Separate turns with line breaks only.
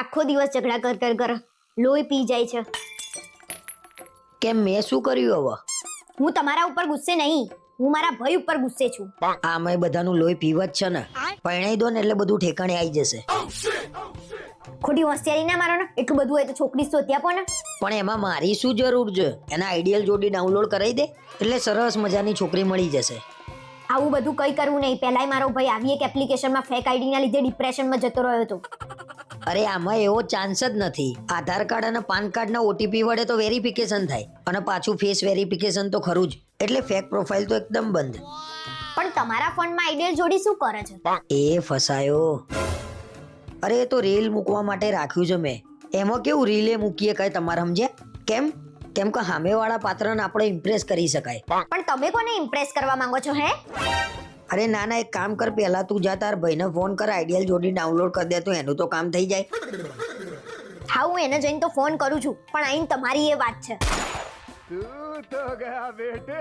આખો દિવસ ઝઘડા કર કર કર લોહી પી જાય છે.
કેમ મેં શું કર્યું હવે?
હું તમારા ઉપર ગુસ્સે નહીં હું મારા ભાઈ ઉપર ગુસ્સે છું.
મેં બધાનું લોહી પીવ જ છે ને પરણાઈ દો ને એટલે બધું ઠેકાણે આવી જશે.
ખોટી હોશિયારી ના મારો ને એટલું બધું હોય તો છોકરી શોધી આપો ને.
પણ એમાં મારી શું જરૂર છે? એના આઈડિયલ જોડી ડાઉનલોડ કરાવી દે એટલે સરસ મજાની છોકરી મળી જશે.
આવું બધું કઈ કરવું નહીં. પહેલાંય મારો ભાઈ આવી એક એપ્લિકેશનમાં ફેક આઈડી ના લીધે ડિપ્રેશનમાં જતો રહ્યો હતો.
અરે આમાં એવો ચાન્સ જ નથી. આધાર કાર્ડ અને પાન કાર્ડના ઓટીપી વડે તો વેરિફિકેશન થાય. અને પાછું ફેસ વેરિફિકેશન તો ખરું જ. એટલે ફેક પ્રોફાઇલ તો એકદમ બંધ.
પણ તમારા ફોનમાં આઈડિયલ જોડી શું કરે છે?
એ ફસાયો. અરે એ તો રીલ મૂકવા માટે રાખ્યું છે મેં. એમાં કેવું રીલે મૂકીએ કઈ તમારે સમજ્યા કેમ? કેમ કે સામેવાળા પાત્રને આપણે ઇમ્પ્રેસ કરી શકાય.
પણ તમે કોને ઇમ્પ્રેસ કરવા માંગો છો હે?
અરે ના ના એક કામ કર પહેલા તું જા તાર ભાઈને ફોન કર આઈડિયલ જોડી ડાઉનલોડ કરી દે તો એનું તો કામ થઈ જાય.
હા હું એને જઈને તો ફોન કરું છું પણ આઈન તમારી એ વાત છે.
તું તો ગયા બેટે.